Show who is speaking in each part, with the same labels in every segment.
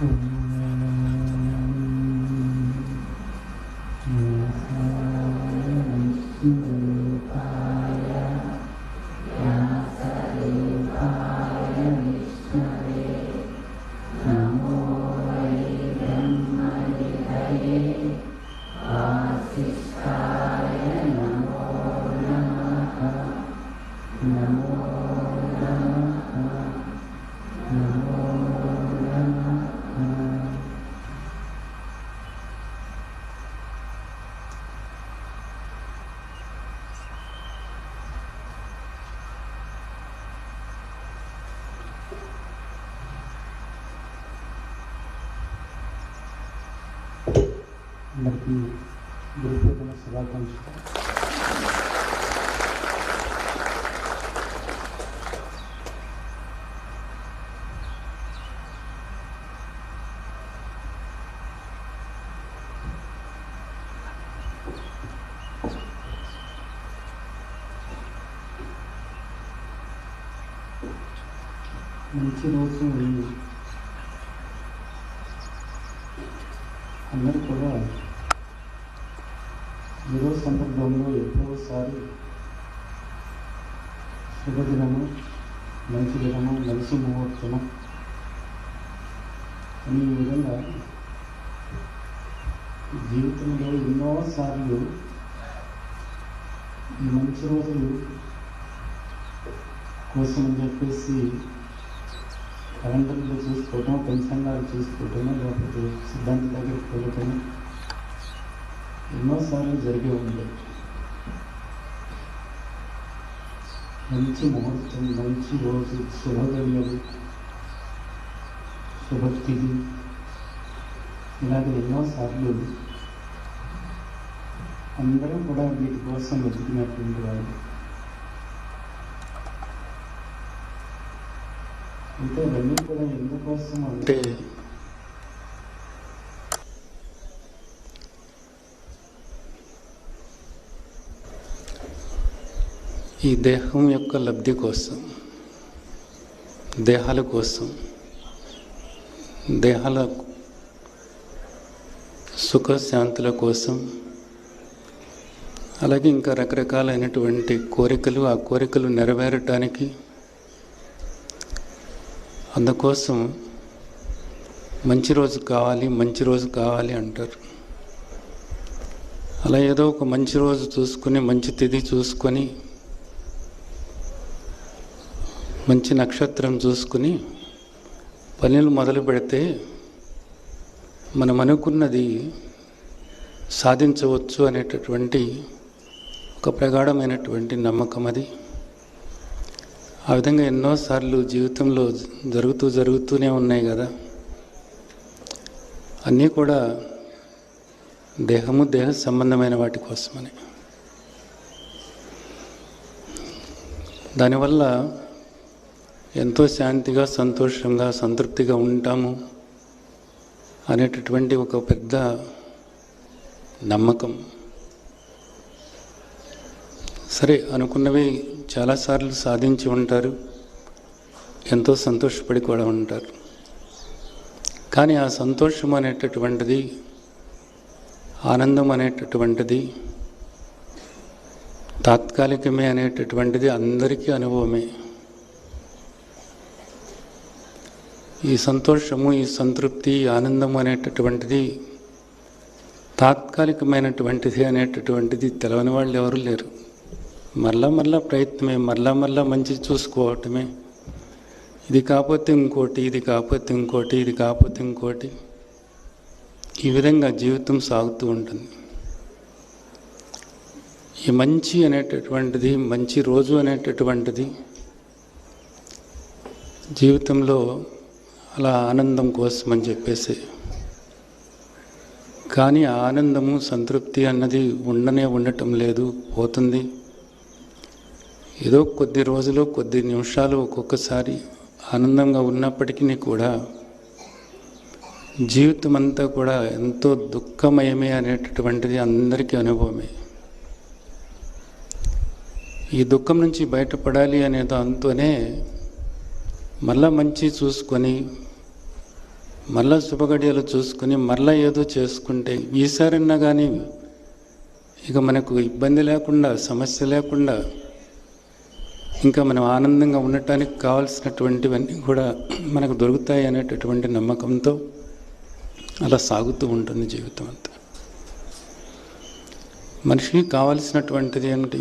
Speaker 1: Mm-hmm. అందరికీ గురుపూర్ణ శుభాకాంక్షలు మంచి రోజు అందరూ కూడా శుభదినము మంచి దినము మంచి ముహూర్తము అని ఈ విధంగా జీవితంలో ఎన్నోసార్లు ఈ మంచి రోజులు కోసం అని చెప్పేసి క్యాలెండర్లో చూసుకోవటం పంచాంగాలు చూసుకోవటం లేకపోతే సిద్ధాంతి దగ్గరికి వెళ్ళటం ఎన్నోసార్లు జరిగే ఉంది మంచి ముహూర్తం మంచి రోజు శుభగడియలు శుభతిథి ఇలాగ ఎన్నోసార్లు అందరం కూడా వీటి కోసం వెతికినటువంటి వాళ్ళు అయితే ఇవన్నీ కూడా ఎందుకోసం అంటే ఈ దేహం యొక్క లబ్ధి కోసం దేహాల కోసం దేహాల సుఖశాంతుల కోసం అలాగే ఇంకా రకరకాలైనటువంటి కోరికలు ఆ కోరికలు నెరవేరటానికి అందుకోసం మంచి రోజు కావాలి మంచి రోజు కావాలి అంటారు. అలా ఏదో ఒక మంచి రోజు చూసుకొని మంచి తిథి చూసుకొని మంచి నక్షత్రం చూసుకుని పనులు మొదలు పెడితే మనం అనుకున్నది సాధించవచ్చు అనేటటువంటి ఒక ప్రగాఢమైనటువంటి నమ్మకం అది. ఆ విధంగా ఎన్నోసార్లు జీవితంలో జరుగుతూ జరుగుతూనే ఉన్నాయి కదా. అన్నీ కూడా దేహము దేహ సంబంధమైన వాటి కోసమని. దానివల్ల ఎంతో శాంతిగా సంతోషంగా సంతృప్తిగా ఉంటాము అనేటటువంటి ఒక పెద్ద నమ్మకం. సరే అనుకున్నవి చాలాసార్లు సాధించి ఉంటారు. ఎంతో సంతోషపడి కూడా ఉంటారు. కానీ ఆ సంతోషం అనేటటువంటిది ఆనందం అనేటటువంటిది తాత్కాలికమే అనేటటువంటిది అందరికీ అనుభవమే. ఈ సంతోషము ఈ సంతృప్తి ఆనందం అనేటటువంటిది తాత్కాలికమైనటువంటిది అనేటటువంటిది తెలవని వాళ్ళు ఎవరు లేరు. మరలా మరలా ప్రయత్నమే మరలా మరలా మంచి చూసుకోవటమే. ఇది కాకపోతే ఇంకోటి ఇది కాకపోతే ఇంకోటి ఇది కాకపోతే ఇంకోటి. ఈ విధంగా జీవితం సాగుతూ ఉంటుంది. ఈ మంచి అనేటటువంటిది మంచి రోజు అనేటటువంటిది జీవితంలో అలా ఆనందం కోసం అని చెప్పేసి. కానీ ఆనందము సంతృప్తి అన్నది ఉండనే ఉండటం లేదు పోతుంది. ఏదో కొద్ది రోజులు కొద్ది నిమిషాలు ఒక్కొక్కసారి ఆనందంగా ఉన్నప్పటికీ కూడా జీవితం అంతా కూడా ఎంతో దుఃఖమయమే అనేటటువంటిది అందరికీ అనుభవమే. ఈ దుఃఖం నుంచి బయటపడాలి అనే దాంతోనే మళ్ళా మంచి చూసుకొని మళ్ళా శుభగడియలు చూసుకొని మళ్ళా ఏదో చేసుకుంటే ఈసారన్నా కానీ ఇక మనకు ఇబ్బంది లేకుండా సమస్య లేకుండా ఇంకా మనం ఆనందంగా ఉండటానికి కావాల్సినటువంటివన్నీ కూడా మనకు దొరుకుతాయి అనేటటువంటి నమ్మకంతో అలా సాగుతూ ఉంటుంది జీవితం అంతా. మనిషికి కావాల్సినటువంటిది ఏమిటి?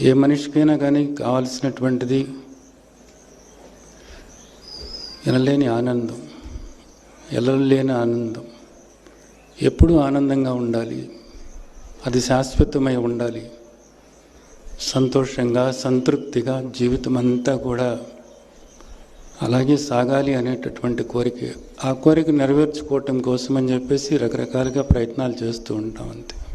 Speaker 1: ఏ మనిషికైనా కానీ కావాల్సినటువంటిది ఎనలేని ఆనందం ఎలలేని ఆనందం. ఎప్పుడూ ఆనందంగా ఉండాలి. అది శాశ్వతమై ఉండాలి. సంతోషంగా సంతృప్తిగా జీవితం అంతా కూడా అలాగే సాగాలి అనేటటువంటి కోరిక ఆ కోరిక నెరవేర్చుకోవటం కోసం అని చెప్పేసి రకరకాలుగా ప్రయత్నాలు చేస్తూ ఉంటాం అంతే.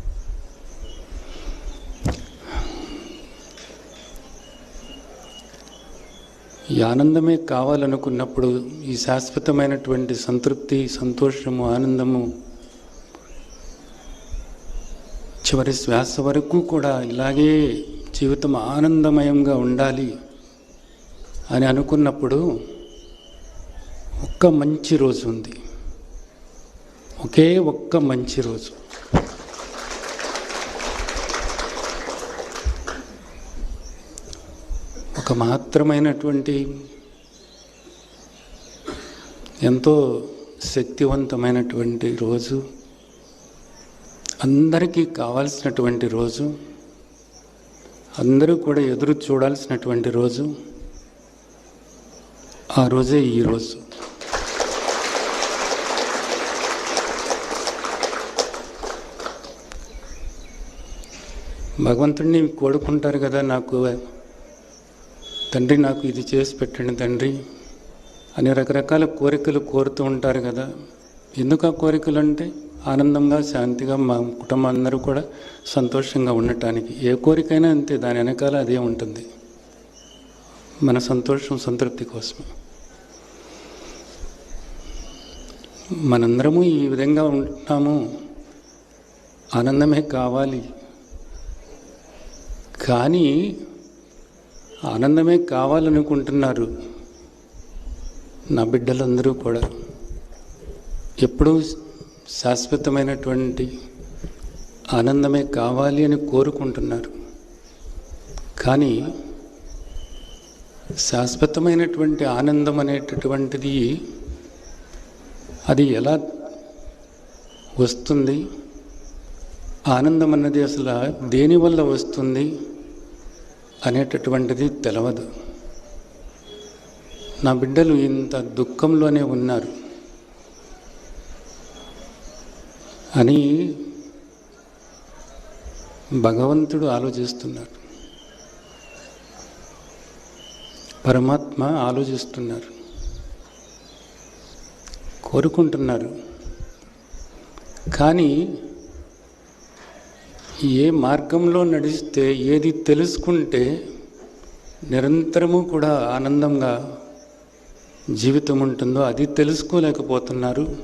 Speaker 1: ఈ ఆనందమే కావాలనుకున్నప్పుడు ఈ శాశ్వతమైనటువంటి సంతృప్తి సంతోషము ఆనందము చివరి శ్వాస వరకు కూడా ఇలాగే జీవితం ఆనందమయంగా ఉండాలి అని అనుకున్నప్పుడు ఒక్క మంచి రోజు ఉంది. ఒకే ఒక్క మంచి రోజు. ఒక మాత్రమైనటువంటి ఎంతో శక్తివంతమైనటువంటి రోజు అందరికీ కావాల్సినటువంటి రోజు అందరూ కూడా ఎదురు చూడాల్సినటువంటి రోజు ఆ రోజే ఈ రోజు. భగవంతుడిని కోరుకుంటారు కదా నాకు తండ్రి నాకు ఇది చేసి పెట్టండి తండ్రి అని రకరకాల కోరికలు కోరుతూ ఉంటారు కదా. ఎందుకు ఆ కోరికలు అంటే ఆనందంగా శాంతిగా మా కుటుంబం అందరూ కూడా సంతోషంగా ఉండటానికి. ఏ కోరికైనా అంతే దాని వెనకాల అదే ఉంటుంది. మన సంతోషం సంతృప్తి కోసం మనందరము ఈ విధంగా ఉంటున్నాము ఆనందమే కావాలి. కానీ ఆనందమే కావాలనుకుంటున్నారు. నా బిడ్డలందరూ కూడా. ఎప్పుడూ శాశ్వతమైనటువంటి ఆనందమే కావాలి అని కోరుకుంటున్నారు. కానీ శాశ్వతమైనటువంటి ఆనందం అనేటటువంటిది అది ఎలా వస్తుంది? ఆనందం అన్నది అసలు దేనివల్ల వస్తుంది? అనేటటువంటిది తెలవదు. నా బిడ్డలు ఇంత దుఃఖంలోనే ఉన్నారు. అని భగవంతుడు ఆలోచిస్తున్నారు. పరమాత్మ ఆలోచిస్తున్నారు. కోరుకుంటున్నారు. కానీ ఏ మార్గంలో నడిస్తే ఏది తెలుసుకుంటే నిరంతరము కూడా ఆనందంగా జీవితం ఉంటుందో అది తెలుసుకోలేకపోతున్నారు.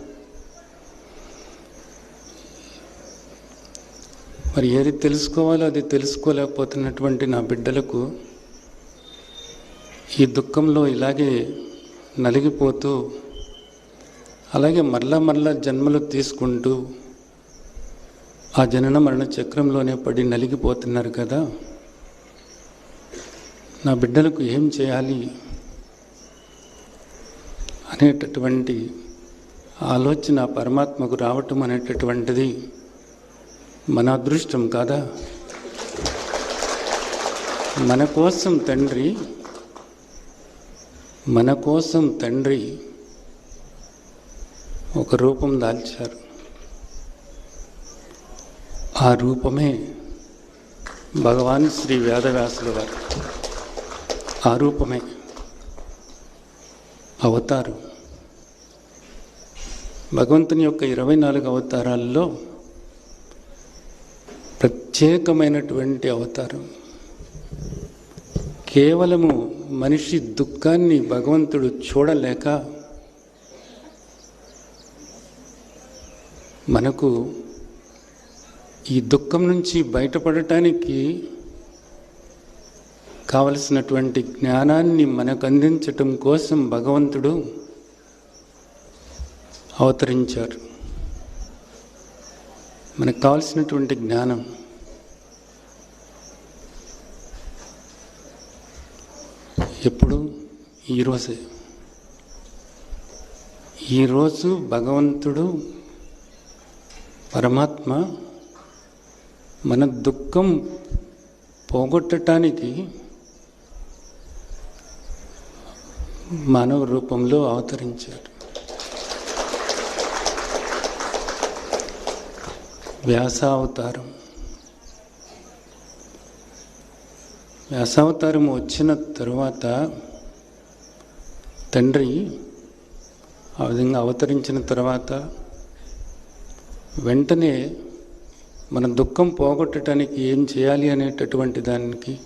Speaker 1: మరి ఏది తెలుసుకోవాలో అది తెలుసుకోలేకపోతున్నటువంటి నా బిడ్డలకు ఈ దుఃఖంలో ఇలాగే నలిగిపోతూ అలాగే మరలా మరలా జన్మలు తీసుకుంటూ ఆ జనన మరణ చక్రంలోనే పడి నలిగిపోతున్నారు కదా. నా బిడ్డలకు ఏం చేయాలి? అనేటటువంటి ఆలోచన పరమాత్మకు రావటం అనేటటువంటిది మన అదృష్టం కాదా? మన కోసం తండ్రి మన కోసం తండ్రి ఒక రూపం దాల్చారు. ఆ రూపమే భగవాన్ శ్రీ వేదవ్యాసుల వారు. ఆ రూపమే అవతారు. భగవంతుని యొక్క ఇరవై నాలుగు అవతారాల్లో ప్రత్యేకమైనటువంటి అవతారం. కేవలము మనిషి దుఃఖాన్ని భగవంతుడు చూడలేక మనకు ఈ దుఃఖం నుంచి బయటపడటానికి కావలసినటువంటి జ్ఞానాన్ని మనకు అందించటం కోసం భగవంతుడు అవతరించారు. మనకు కావాల్సినటువంటి జ్ఞానం. ఎప్పుడు? ఈరోజే ఈరోజు భగవంతుడు పరమాత్మ మన దుఃఖం పోగొట్టడానికి మానవ రూపంలో అవతరించాడు. వ్యాసావతారం. వ్యాసావతారం వచ్చిన తరువాత తండ్రి ఆ విధంగా అవతరించిన తర్వాత వెంటనే మన దుఃఖం పోగొట్టడానికి ఏం చేయాలి అనేటటువంటి దానికి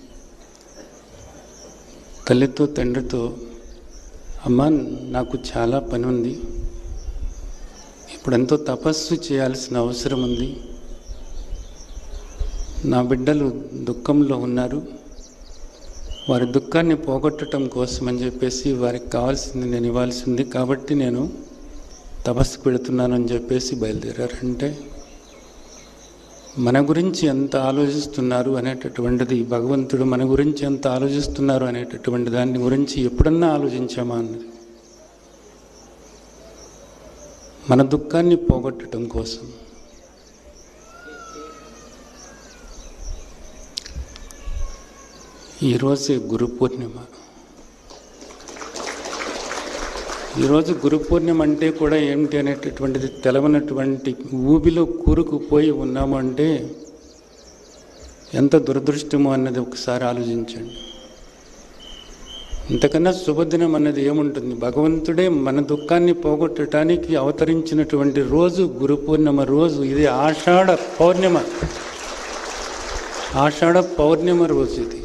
Speaker 1: తల్లితో తండ్రితో అమ్మ నాకు చాలా పని ఉంది ఇప్పుడెంతో తపస్సు చేయాల్సిన అవసరం ఉంది నా బిడ్డలు దుఃఖంలో ఉన్నారు. వారి దుఃఖాన్ని పోగొట్టడం కోసం అని చెప్పేసి వారికి కావాల్సింది నేను ఇవ్వాల్సింది కాబట్టి నేను తపస్సు పెడుతున్నాను అని చెప్పేసి బయలుదేరారంటే మన గురించి ఎంత ఆలోచిస్తున్నారు అనేటటువంటిది భగవంతుడు మన గురించి ఎంత ఆలోచిస్తున్నారు అనేటటువంటి దాని గురించి ఎప్పుడన్నా ఆలోచించామా అన్నది? మన దుఃఖాన్ని పోగొట్టడం కోసం. ఈరోజే గురు పూర్ణిమ. ఈరోజు గురు పూర్ణిమ అంటే కూడా ఏమిటి అనేటటువంటిది తెలవనటువంటి ఊబిలో కూరుకుపోయి ఉన్నాము అంటే ఎంత దురదృష్టమో అన్నది ఒకసారి ఆలోచించండి. ఇంతకన్నా శుభదినం అన్నది ఏముంటుంది? భగవంతుడే మన దుఃఖాన్ని పోగొట్టడానికి అవతరించినటువంటి రోజు గురు పూర్ణిమ రోజు. ఇది ఆషాఢ పౌర్ణిమ. ఆషాఢ పౌర్ణిమ రోజు ఇది.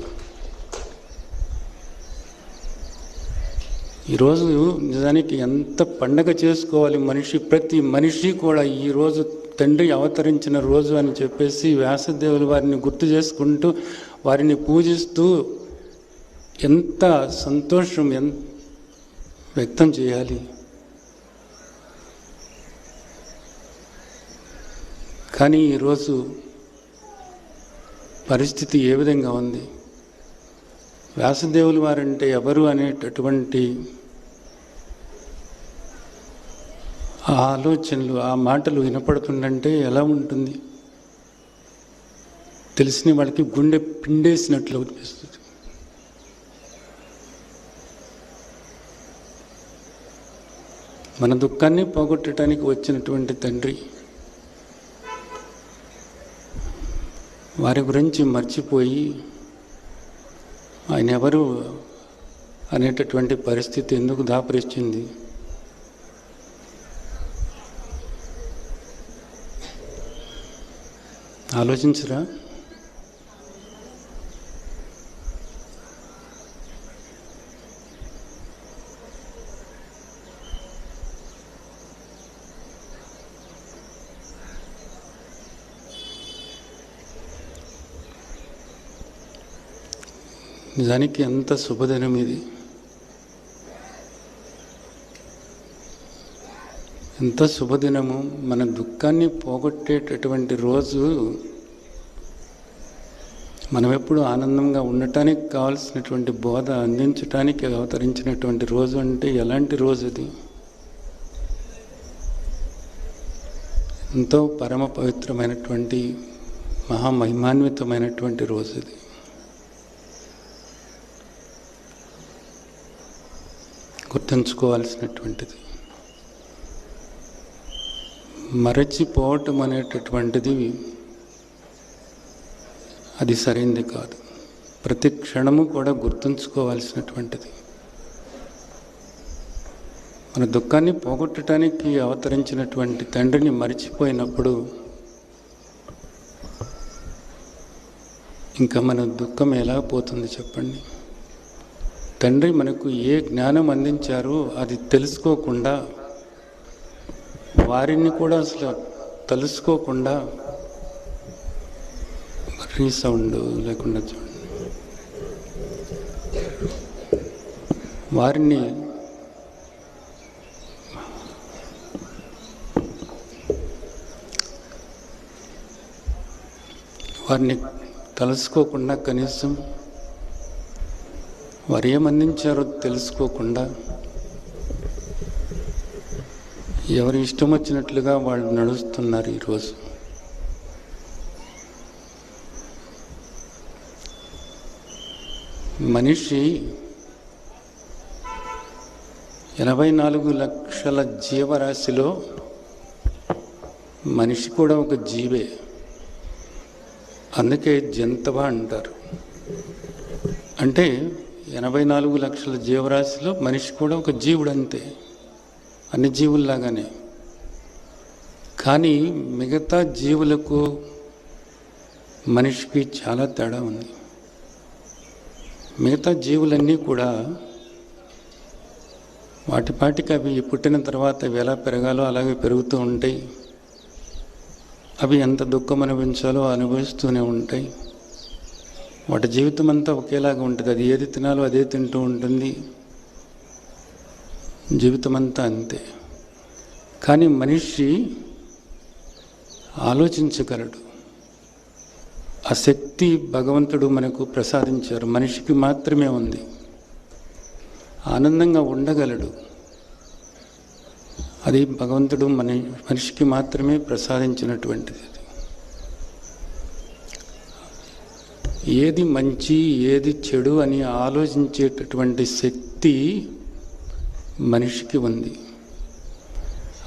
Speaker 1: ఈరోజు నిజానికి ఎంత పండగ చేసుకోవాలి మనిషి ప్రతి మనిషి కూడా ఈరోజు తండ్రి అవతరించిన రోజు అని చెప్పేసి వ్యాసదేవులు వారిని గుర్తు చేసుకుంటూ వారిని పూజిస్తూ ఎంత సంతోషం ఎన్ వ్యక్తం చేయాలి. కానీ ఈరోజు పరిస్థితి ఏ విధంగా ఉంది? వ్యాసదేవులు వారంటే ఎవరు అనేటటువంటి ఆ ఆలోచనలు ఆ మాటలు వినపడుతుందంటే ఎలా ఉంటుంది? తెలిసిన వాళ్ళకి గుండె పిండేసినట్లు అనిపిస్తుంది. మన దుఃఖాన్ని పోగొట్టడానికి వచ్చినటువంటి తండ్రి వారి గురించి మర్చిపోయి ఆయన ఎవరు అనేటటువంటి పరిస్థితి ఎందుకు దాపరిస్తుంది ఆలోచించరా? నిజానికి ఎంత శుభదినం ఇది? ఎంత శుభదినము? మన దుఃఖాన్ని పోగొట్టేటటువంటి రోజు మనం ఎప్పుడు ఆనందంగా ఉండటానికి కావలసినటువంటి బోధ అందించటానికి అవతరించినటువంటి రోజు అంటే ఎలాంటి రోజు ఇది? ఎంతో పరమ పవిత్రమైనటువంటి మహామహిమాన్వితమైనటువంటి రోజు ఇది. గుర్తుంచుకోవాల్సినటువంటిది. మరచిపోవటం అనేటటువంటిది అది సరైంది కాదు. ప్రతి క్షణము కూడా గుర్తుంచుకోవాల్సినటువంటిది. మన దుఃఖాన్ని పోగొట్టడానికి అవతరించినటువంటి తండ్రిని మరిచిపోయినప్పుడు ఇంకా మన దుఃఖం ఎలా పోతుంది చెప్పండి? తండ్రి మనకు ఏ జ్ఞానం అందించారో అది తెలుసుకోకుండా వారిని కూడా అసలు తెలుసుకోకుండా రీసౌండ్ లేకుండా చూడండి. వారిని వారిని తలుసుకోకుండా కనీసం వారు ఏమందించారో తెలుసుకోకుండా ఎవరి ఇష్టం వచ్చినట్లుగా వాళ్ళు నడుస్తున్నారు ఈరోజు. మనిషి ఎనభై నాలుగు లక్షల జీవరాశిలో మనిషి కూడా ఒక జీవే. అందుకే జంతవ అంటారు. అంటే ఎనభై నాలుగు లక్షల జీవరాశిలో మనిషి కూడా ఒక జీవుడు అంతే. అన్ని జీవుల్లాగానే. కానీ మిగతా జీవులకు మనిషికి చాలా తేడా ఉంది. మిగతా జీవులన్నీ కూడా వాటి పాటికి అవి పుట్టిన తర్వాత అవి ఎలా పెరగాలో అలాగే పెరుగుతూ ఉంటాయి. అవి ఎంత దుఃఖం అనుభవించాలో అనుభవిస్తూనే ఉంటాయి. వాటి జీవితం అంతా ఒకేలాగా ఉంటుంది. అది ఏది తినాలో అదే తింటూ ఉంటుంది. జీవితం అంతా అంతే. కానీ మనిషి ఆలోచించగలడు. ఆ శక్తి భగవంతుడు మనకు ప్రసాదించారు. మనిషికి మాత్రమే ఉంది. ఆనందంగా ఉండగలడు. అది భగవంతుడు మన మనిషికి మాత్రమే ప్రసాదించినటువంటిది. ఏది మంచి ఏది చెడు అని ఆలోచించేటటువంటి శక్తి మనిషికి ఉంది.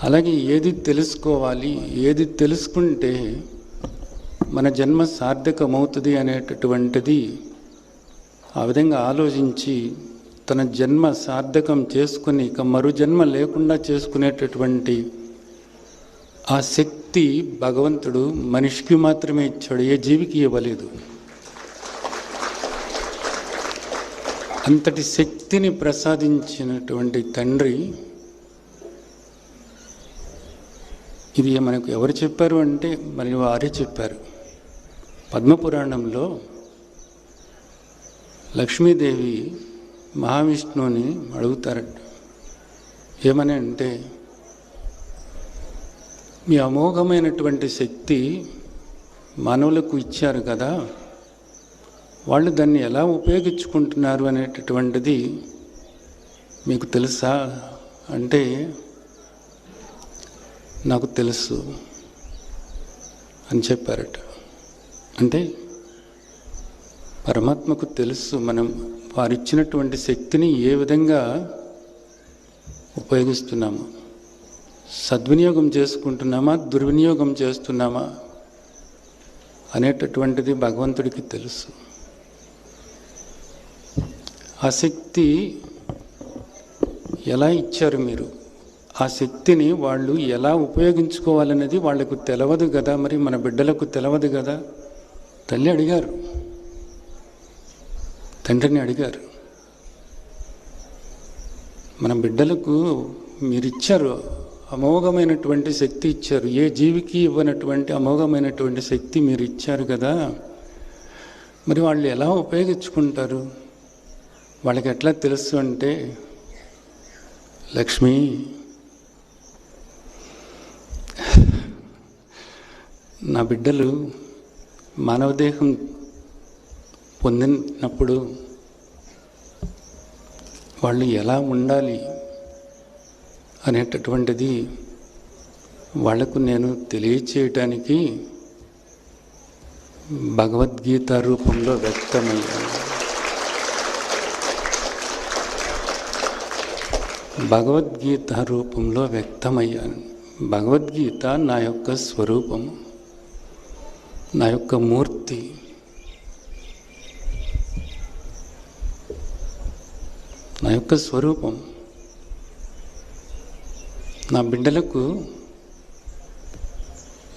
Speaker 1: అలాగే ఏది తెలుసుకోవాలి ఏది తెలుసుకుంటే మన జన్మ సార్థకమవుతుంది అనేటటువంటిది ఆ విధంగా ఆలోచించి తన జన్మ సార్థకం చేసుకుని ఇక మరు జన్మ లేకుండా చేసుకునేటటువంటి ఆ శక్తి భగవంతుడు మనిషికి మాత్రమే ఇచ్చాడు ఏ జీవికి ఇవ్వలేదు. అంతటి శక్తిని ప్రసాదించినటువంటి తండ్రి ఇది మనకు ఎవరు చెప్పారు అంటే మరి వారే చెప్పారు. పద్మపురాణంలో లక్ష్మీదేవి మహావిష్ణువుని అడుగుతారట. ఏమని అంటే మీ అమోఘమైనటువంటి శక్తి మానవులకు ఇచ్చారు కదా వాళ్ళు దాన్ని ఎలా ఉపయోగించుకుంటున్నారు అనేటటువంటిది మీకు తెలుసా? అంటే నాకు తెలుసు అని చెప్పారట. అంటే పరమాత్మకు తెలుసు మనం వారిచ్చినటువంటి శక్తిని ఏ విధంగా ఉపయోగిస్తున్నాము? సద్వినియోగం చేసుకుంటున్నామా? దుర్వినియోగం చేస్తున్నామా? అనేటటువంటిది భగవంతుడికి తెలుసు. ఆ శక్తి ఎలా ఇచ్చారు మీరు? ఆ శక్తిని వాళ్ళు ఎలా ఉపయోగించుకోవాలనేది వాళ్ళకు తెలవదు కదా మరి మన బిడ్డలకు తెలవదు కదా? తల్లి అడిగారు. తండ్రిని అడిగారు. మన బిడ్డలకు మీరు ఇచ్చారు అమోఘమైనటువంటి శక్తి ఇచ్చారు ఏ జీవికి ఇవ్వనటువంటి అమోఘమైనటువంటి శక్తి మీరు ఇచ్చారు కదా? మరి వాళ్ళు ఎలా ఉపయోగించుకుంటారు? వాళ్ళకి ఎట్లా తెలుసు అంటే లక్ష్మి నా బిడ్డలు మానవదేహం పొందినప్పుడు వాళ్ళు ఎలా ఉండాలి అనేటటువంటిది వాళ్ళకు నేను తెలియచేయటానికి భగవద్గీత రూపంలో వ్యక్తమయ్యాను. భగవద్గీత రూపంలో వ్యక్తమయ్యాను. భగవద్గీత నా యొక్క స్వరూపము నా యొక్క మూర్తి. నా యొక్క స్వరూపం. నా బిడ్డలకు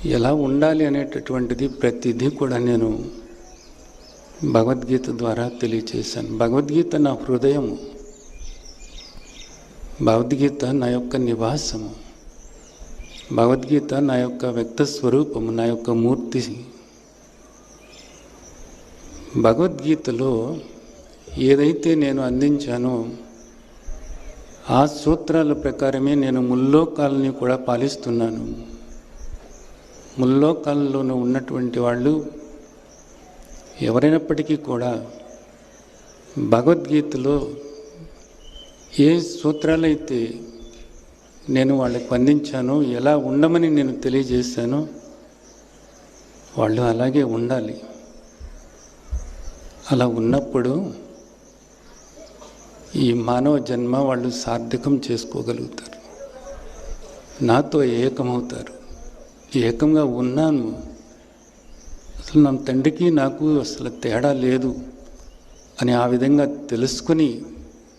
Speaker 1: ఎలా ఉండాలి అనేటటువంటిది ప్రతిదీ కూడా నేను భగవద్గీత ద్వారా తెలియచేశాను. భగవద్గీత నా హృదయము. భగవద్గీత నా యొక్క నివాసము. భగవద్గీత నా యొక్క వ్యక్త స్వరూపము నా యొక్క మూర్తి. భగవద్గీతలో ఏదైతే నేను అందించానో ఆ సూత్రాల ప్రకారమే నేను ముల్లోకాలని కూడా పాలిస్తున్నాను. ముల్లోకాలలోనూ ఉన్నటువంటి వాళ్ళు ఎవరైనప్పటికీ కూడా భగవద్గీతలో ఏ సూత్రాలైతే నేను వాళ్ళకి అందించానో ఎలా ఉండమని నేను తెలియజేశానో వాళ్ళు అలాగే ఉండాలి. అలా ఉన్నప్పుడు ఈ మానవ జన్మ వాళ్ళు సార్థకం చేసుకోగలుగుతారు. నాతో ఏకమవుతారు. ఏకంగా ఉన్నాను. అసలు నా తండ్రికి నాకు అసలు తేడా లేదు అని ఆ విధంగా తెలుసుకుని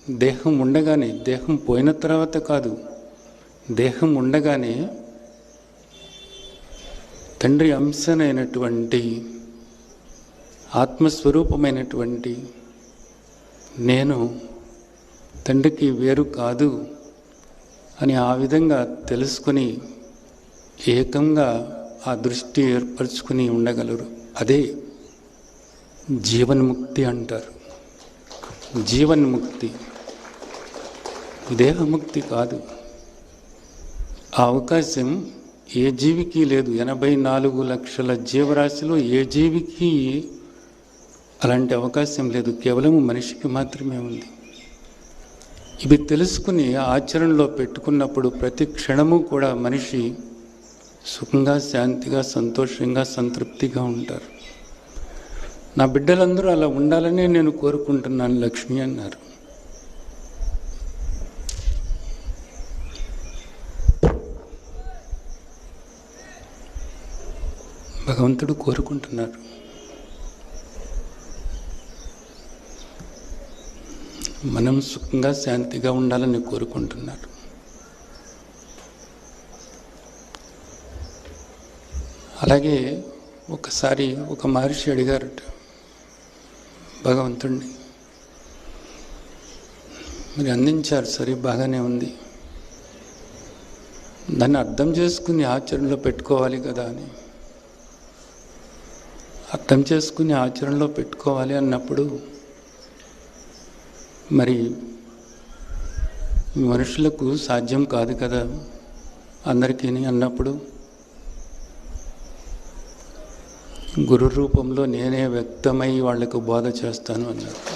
Speaker 1: దేహం ఉండగానే దేహం పోయిన తర్వాత కాదు. దేహం ఉండగానే తండ్రి అంశనైనటువంటి ఆత్మస్వరూపమైనటువంటి నేను తండ్రికి వేరు కాదు అని ఆ విధంగా తెలుసుకుని ఏకంగా ఆ దృష్టి ఏర్పరచుకుని ఉండగలరు. అదే జీవన్ముక్తి అంటారు. జీవన్ముక్తి. దేహముక్తి కాదు. ఆ అవకాశం ఏ జీవికి లేదు. ఎనభై నాలుగు లక్షల జీవరాశిలో ఏ జీవికి అలాంటి అవకాశం లేదు. కేవలం మనిషికి మాత్రమే ఉంది. ఇవి తెలుసుకుని ఆచరణలో పెట్టుకున్నప్పుడు ప్రతి క్షణము కూడా మనిషి సుఖంగా శాంతిగా సంతోషంగా సంతృప్తిగా ఉంటారు. నా బిడ్డలందరూ అలా ఉండాలనే నేను కోరుకుంటున్నాను లక్ష్మి అన్నారు. భగవంతుడు కోరుకుంటున్నారు మనం సుఖంగా శాంతిగా ఉండాలని కోరుకుంటున్నారు అలాగే ఒకసారి ఒక మహర్షి అడిగారట భగవంతుడిని మరి అందించారు సరే బాగానే ఉంది. దాన్ని అర్థం చేసుకుని ఆచరణలో పెట్టుకోవాలి కదా అని. అర్థం చేసుకుని ఆచరణలో పెట్టుకోవాలి అన్నప్పుడు మరి మనుషులకు సాధ్యం కాదు కదా అందరికీ అన్నప్పుడు. గురు రూపంలో నేనే వ్యక్తమై వాళ్ళకు బోధ చేస్తాను అన్నారు